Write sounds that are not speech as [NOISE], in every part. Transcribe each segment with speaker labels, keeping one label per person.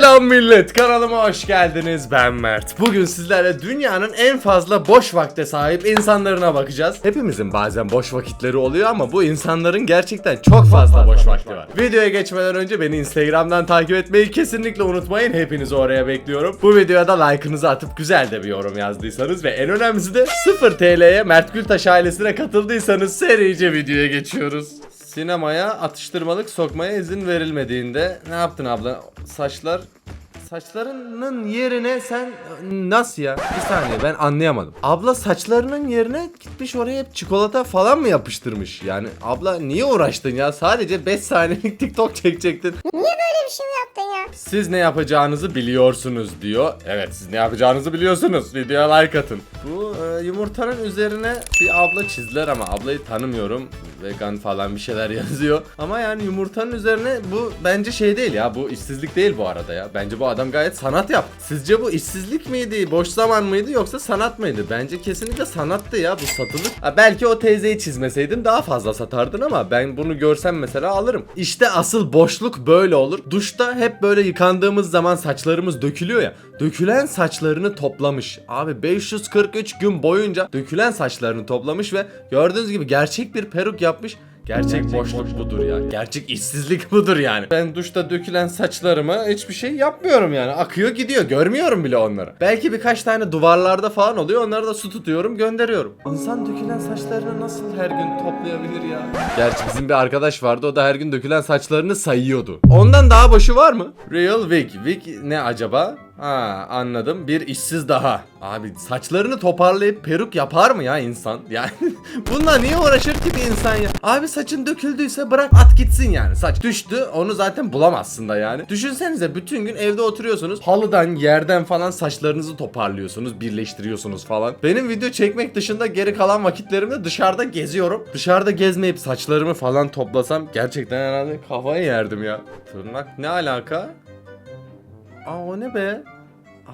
Speaker 1: Selam millet kanalıma hoş geldiniz. Ben Mert. Bugün sizlerle dünyanın en fazla boş vakte sahip insanlarına bakacağız. Hepimizin bazen boş vakitleri oluyor ama bu insanların gerçekten çok fazla boş vakti var. Videoya geçmeden önce beni instagramdan takip etmeyi kesinlikle unutmayın. Hepinizi oraya bekliyorum. Bu videoya da like'ınızı atıp güzel de bir yorum yazdıysanız Ve en önemlisi de 0 TL'ye Mert Gültaş ailesine katıldıysanız serice videoya geçiyoruz Sinemaya atıştırmalık sokmaya izin verilmediğinde ne yaptın abla? Saçlar saçlarının yerine sen nasıl ya? Bir saniye ben anlayamadım. Abla saçlarının yerine gitmiş oraya hep çikolata falan mı yapıştırmış? Yani abla niye uğraştın ya? Sadece 5 saniyelik TikTok çekecektin.
Speaker 2: Niye böyle bir şey yaptın ya?
Speaker 1: Siz ne yapacağınızı biliyorsunuz diyor. Evet siz ne yapacağınızı biliyorsunuz. Videoya like atın. Bu e, yumurtanın üzerine bir abla çizdiler ama ablayı tanımıyorum. Vegan falan bir şeyler [LAUGHS] yazıyor. Ama yani yumurtanın üzerine bu bence şey değil ya. Bu işsizlik değil bu arada ya. Bence bu adam gayet sanat yaptı. Sizce bu işsizlik miydi? Boş zaman mıydı yoksa sanat mıydı? Bence kesinlikle sanattı ya bu satılık. Ha, belki o teyzeyi çizmeseydin daha fazla satardın ama ben bunu görsem mesela alırım. İşte asıl boşluk böyle olur. Duşta hep böyle yıkandığımız zaman saçlarımız dökülüyor ya. Dökülen saçlarını toplamış. Abi 543 gün boyunca dökülen saçlarını toplamış ve gördüğünüz gibi gerçek bir peruk yapmış. Gerçek, boşluk budur ya. Gerçek işsizlik [LAUGHS] budur yani. Ben duşta dökülen saçlarıma hiçbir şey yapmıyorum yani. Akıyor gidiyor. Görmüyorum bile onları. Belki birkaç tane duvarlarda falan oluyor. Onları da su tutuyorum gönderiyorum. İnsan dökülen saçlarını nasıl her gün toplayabilir ya? Gerçi bizim bir arkadaş vardı. O da her gün dökülen saçlarını sayıyordu. Ondan daha boşu var mı? Real wig. Wig ne acaba? Ha anladım. Bir işsiz daha. Abi saçlarını toparlayıp peruk yapar mı ya insan? [LAUGHS] Yani bununla niye uğraşır ki bir insan ya? Abi saçın döküldüyse bırak at gitsin yani. Saç düştü onu zaten bulamazsın da yani. Düşünsenize bütün gün evde oturuyorsunuz. Halıdan yerden falan saçlarınızı toparlıyorsunuz. Birleştiriyorsunuz falan. Benim video çekmek dışında geri kalan vakitlerimde dışarıda geziyorum. Dışarıda gezmeyip saçlarımı falan toplasam gerçekten herhalde kafayı yerdim ya. Tırnak ne alaka? Aa o ne be?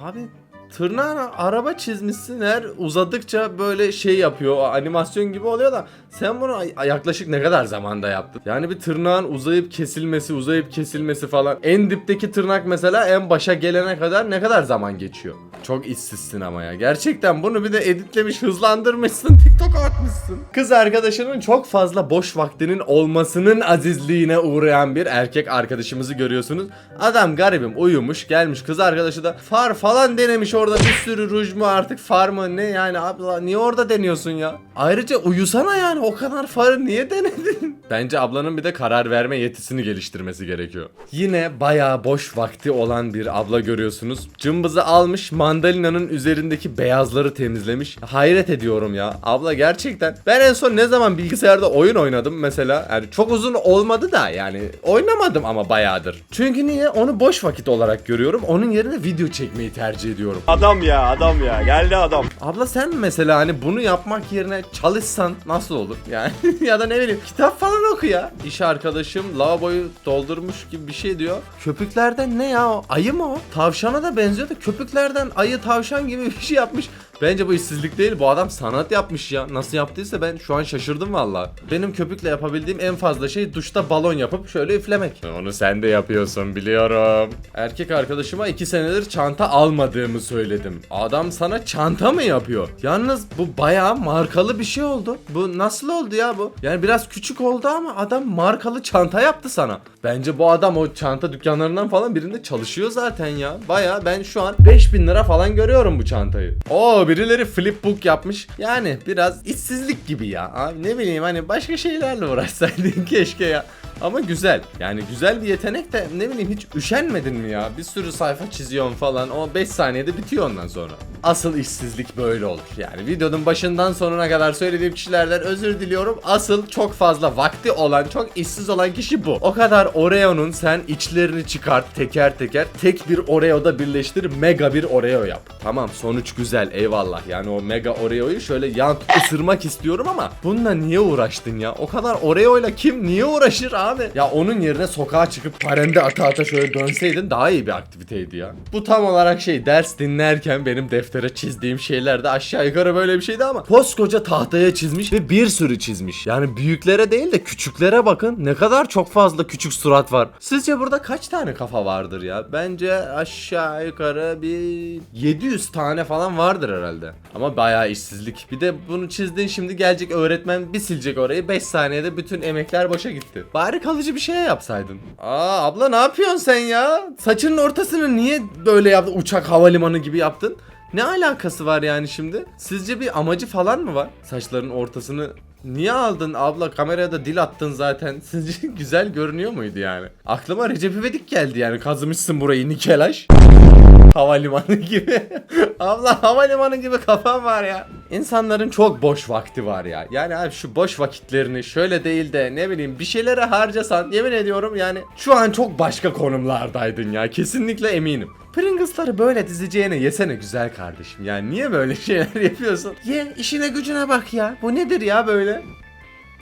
Speaker 1: Abi tırnağına araba çizmişsin her uzadıkça böyle şey yapıyor animasyon gibi oluyor da sen bunu yaklaşık ne kadar zamanda yaptın? Yani bir tırnağın uzayıp kesilmesi uzayıp kesilmesi falan en dipteki tırnak mesela en başa gelene kadar ne kadar zaman geçiyor? Çok işsizsin ama ya gerçekten bunu bir de editlemiş hızlandırmışsın [LAUGHS] TikTok atmışsın. Kız arkadaşının çok fazla boş vaktinin olmasının azizliğine uğrayan bir erkek arkadaşımızı görüyorsunuz. Adam garibim uyumuş gelmiş kız arkadaşı da far falan denemiş orada bir sürü ruj mu artık far mı ne yani abla niye orada deniyorsun ya? Ayrıca uyusana yani o kadar farı niye denedin? [LAUGHS] Bence ablanın bir de karar verme yetisini geliştirmesi gerekiyor. Yine bayağı boş vakti olan bir abla görüyorsunuz. Cımbızı almış mandalinanın üzerindeki beyazları temizlemiş. Hayret ediyorum ya. Abla gerçekten. Ben en son ne zaman bilgisayarda oyun oynadım mesela. Yani çok uzun olmadı da yani oynamadım ama bayağıdır. Çünkü niye? Onu boş vakit olarak görüyorum. Onun yerine video çekmeyi tercih ediyorum.
Speaker 3: Adam ya adam ya geldi adam.
Speaker 1: Abla sen mesela hani bunu yapmak yerine çalışsan nasıl olur? Yani [LAUGHS] ya da ne bileyim kitap falan oku ya. İş arkadaşım lavaboyu doldurmuş gibi bir şey diyor. Köpüklerden ne ya o? Ayı mı o? Tavşana da benziyor da köpüklerden ayı tavşan gibi bir şey yapmış. Bence bu işsizlik değil bu adam sanat yapmış ya. Nasıl yaptıysa ben şu an şaşırdım valla. Benim köpükle yapabildiğim en fazla şey duşta balon yapıp şöyle üflemek. Onu sen de yapıyorsun biliyorum. Erkek arkadaşıma iki senedir çanta almadığımı söyledim. Adam sana çanta mı yapıyor? Yalnız bu bayağı markalı bir şey oldu. Bu nasıl oldu ya bu? Yani biraz küçük oldu ama adam markalı çanta yaptı sana. Bence bu adam o çanta dükkanlarından falan birinde çalışıyor zaten ya. Bayağı ben şu an 5000 lira falan görüyorum bu çantayı. Oo birileri flipbook yapmış. Yani biraz işsizlik gibi ya. Abi ne bileyim hani başka şeylerle uğraşsaydın [LAUGHS] keşke ya. Ama güzel. Yani güzel bir yetenek de ne bileyim hiç üşenmedin mi ya? Bir sürü sayfa çiziyorsun falan. O 5 saniyede bitiyor ondan sonra. Asıl işsizlik böyle olur. Yani videonun başından sonuna kadar söylediğim kişilerden özür diliyorum. Asıl çok fazla vakti olan, çok işsiz olan kişi bu. O kadar Oreo'nun sen içlerini çıkart teker teker. Tek bir Oreo'da birleştir. Mega bir Oreo yap. Tamam sonuç güzel eyvallah. Yani o mega Oreo'yu şöyle yan ısırmak istiyorum ama bununla niye uğraştın ya? O kadar Oreo'yla kim niye uğraşır abi. Ya onun yerine sokağa çıkıp parende ata ata şöyle dönseydin daha iyi bir aktiviteydi ya. Bu tam olarak şey ders dinlerken benim deftere çizdiğim şeyler de aşağı yukarı böyle bir şeydi ama koskoca tahtaya çizmiş ve bir sürü çizmiş. Yani büyüklere değil de küçüklere bakın ne kadar çok fazla küçük surat var. Sizce burada kaç tane kafa vardır ya? Bence aşağı yukarı bir 700 tane falan vardır herhalde. Ama bayağı işsizlik. Bir de bunu çizdin şimdi gelecek öğretmen bir silecek orayı 5 saniyede bütün emekler boşa gitti. Bari kalıcı bir şey yapsaydın. Aa abla ne yapıyorsun sen ya? Saçının ortasını niye böyle yaptın? Uçak havalimanı gibi yaptın. Ne alakası var yani şimdi? Sizce bir amacı falan mı var? Saçların ortasını Niye aldın abla kameraya da dil attın zaten [LAUGHS] Sizce güzel görünüyor muydu yani Aklıma Recep İvedik geldi yani kazımışsın burayı Nikelaş [LAUGHS] Havalimanı gibi [LAUGHS] Abla havalimanı gibi kafam var ya İnsanların çok boş vakti var ya Yani abi şu boş vakitlerini şöyle değil de ne bileyim bir şeylere harcasan Yemin ediyorum yani şu an çok başka konumlardaydın ya Kesinlikle eminim Pringles'ları böyle dizeceğine yesene güzel kardeşim. Yani niye böyle [LAUGHS] şeyler yapıyorsun? Ye işine gücüne bak ya. Bu nedir ya böyle?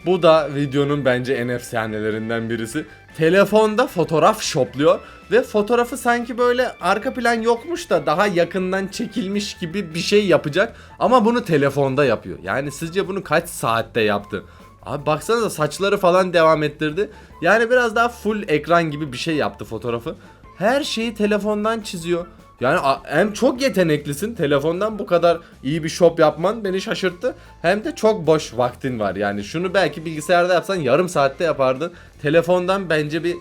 Speaker 1: Bu da videonun bence en efsanelerinden birisi. Telefonda fotoğraf şopluyor ve fotoğrafı sanki böyle arka plan yokmuş da daha yakından çekilmiş gibi bir şey yapacak ama bunu telefonda yapıyor. Yani sizce bunu kaç saatte yaptı? Abi baksanıza saçları falan devam ettirdi. Yani biraz daha full ekran gibi bir şey yaptı fotoğrafı. Her şeyi telefondan çiziyor. Yani hem çok yeteneklisin telefondan bu kadar iyi bir shop yapman beni şaşırttı. Hem de çok boş vaktin var. Yani şunu belki bilgisayarda yapsan yarım saatte yapardın. Telefondan bence bir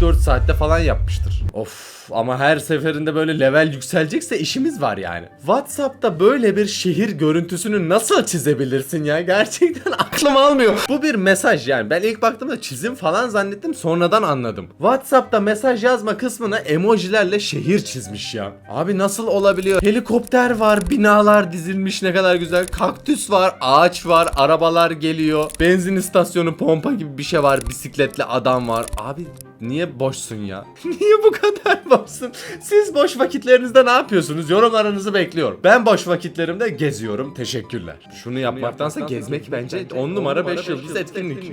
Speaker 1: 3-4 saatte falan yapmıştır. Of ama her seferinde böyle level yükselecekse işimiz var yani. WhatsApp'ta böyle bir şehir görüntüsünü nasıl çizebilirsin ya? Gerçekten [LAUGHS] aklım almıyor. Bu bir mesaj yani. Ben ilk baktığımda çizim falan zannettim sonradan anladım. WhatsApp'ta mesaj yazma kısmına emojilerle şehir çizmiş ya. Abi nasıl olabiliyor? Helikopter var, binalar dizilmiş ne kadar güzel. Kaktüs var, ağaç var, arabalar geliyor. Benzin istasyonu, pompa gibi bir şey var. Bisikletli adam var. Abi Niye boşsun ya? [LAUGHS] Niye bu kadar boşsun? Siz boş vakitlerinizde ne yapıyorsunuz? Yorumlarınızı bekliyorum. Ben boş vakitlerimde geziyorum. Teşekkürler. Şunu yapmaktansa gezmek bence 10 numara 5 yıldız etkinlik.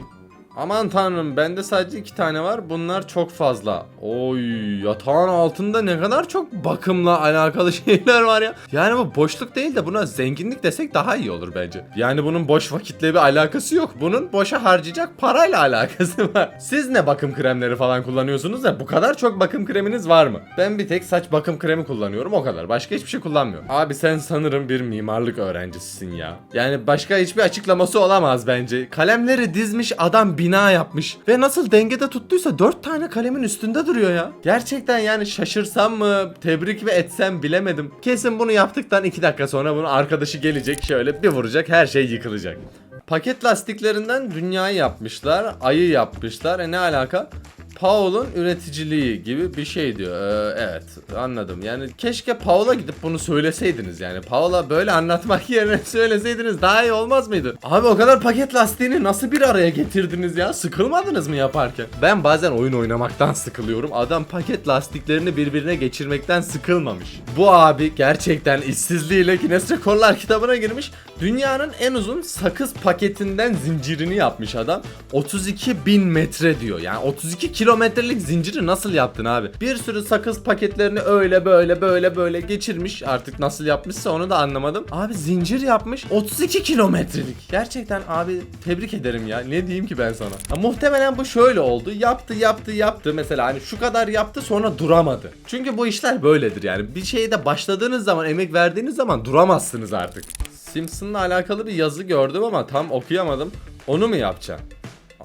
Speaker 1: Aman tanrım bende sadece iki tane var. Bunlar çok fazla. Oy yatağın altında ne kadar çok bakımla alakalı [LAUGHS] şeyler var ya. Yani bu boşluk değil de buna zenginlik desek daha iyi olur bence. Yani bunun boş vakitle bir alakası yok. Bunun boşa harcayacak parayla [LAUGHS] alakası var. Siz ne bakım kremleri falan kullanıyorsunuz da bu kadar çok bakım kreminiz var mı? Ben bir tek saç bakım kremi kullanıyorum o kadar. Başka hiçbir şey kullanmıyorum. Abi sen sanırım bir mimarlık öğrencisisin ya. Yani başka hiçbir açıklaması olamaz bence. Kalemleri dizmiş adam bina yapmış. Ve nasıl dengede tuttuysa 4 tane kalemin üstünde duruyor ya. Gerçekten yani şaşırsam mı tebrik mi etsem bilemedim. Kesin bunu yaptıktan 2 dakika sonra bunun arkadaşı gelecek şöyle bir vuracak her şey yıkılacak. Paket lastiklerinden dünyayı yapmışlar, ayı yapmışlar. E ne alaka? Paul'un üreticiliği gibi bir şey diyor. Ee, evet anladım. Yani keşke Paul'a gidip bunu söyleseydiniz yani. Paul'a böyle anlatmak [LAUGHS] yerine söyleseydiniz daha iyi olmaz mıydı? Abi o kadar paket lastiğini nasıl bir araya getirdiniz ya? Sıkılmadınız mı yaparken? Ben bazen oyun oynamaktan sıkılıyorum. Adam paket lastiklerini birbirine geçirmekten sıkılmamış. Bu abi gerçekten işsizliğiyle Guinness Rekorlar kitabına girmiş. Dünyanın en uzun sakız paketinden zincirini yapmış adam. 32 bin metre diyor. Yani 32 kilometrelik zinciri nasıl yaptın abi? Bir sürü sakız paketlerini öyle böyle böyle böyle geçirmiş. Artık nasıl yapmışsa onu da anlamadım. Abi zincir yapmış 32 kilometrelik. Gerçekten abi tebrik ederim ya. Ne diyeyim ki ben sana? Ha, muhtemelen bu şöyle oldu. Yaptı yaptı yaptı. Mesela hani şu kadar yaptı sonra duramadı. Çünkü bu işler böyledir yani. Bir şeyde başladığınız zaman emek verdiğiniz zaman duramazsınız artık. Simpson'la alakalı bir yazı gördüm ama tam okuyamadım. Onu mu yapacaksın?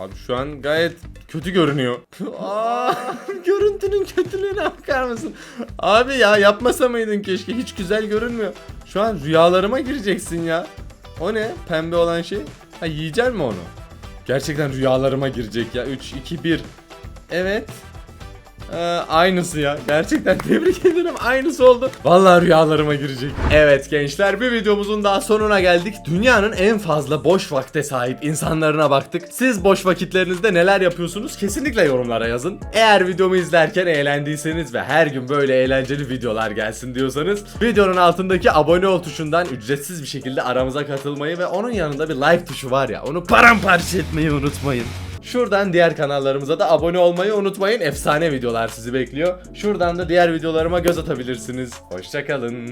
Speaker 1: Abi şu an gayet kötü görünüyor. [LAUGHS] Aa, [LAUGHS] görüntünün kötülüğüne bakar mısın? Abi ya yapmasa mıydın keşke hiç güzel görünmüyor. Şu an rüyalarıma gireceksin ya. O ne? Pembe olan şey. Ha yiyecek mi onu? Gerçekten rüyalarıma girecek ya. 3, 2, 1. Evet. Ee, aynısı ya. Gerçekten [LAUGHS] tebrik ederim. Aynısı oldu. Vallahi rüyalarıma girecek. Evet gençler bir videomuzun daha sonuna geldik. Dünyanın en fazla boş vakte sahip insanlarına baktık. Siz boş vakitlerinizde neler yapıyorsunuz? Kesinlikle yorumlara yazın. Eğer videomu izlerken eğlendiyseniz ve her gün böyle eğlenceli videolar gelsin diyorsanız videonun altındaki abone ol tuşundan ücretsiz bir şekilde aramıza katılmayı ve onun yanında bir like tuşu var ya onu paramparça etmeyi unutmayın. Şuradan diğer kanallarımıza da abone olmayı unutmayın. Efsane videolar sizi bekliyor. Şuradan da diğer videolarıma göz atabilirsiniz. Hoşçakalın.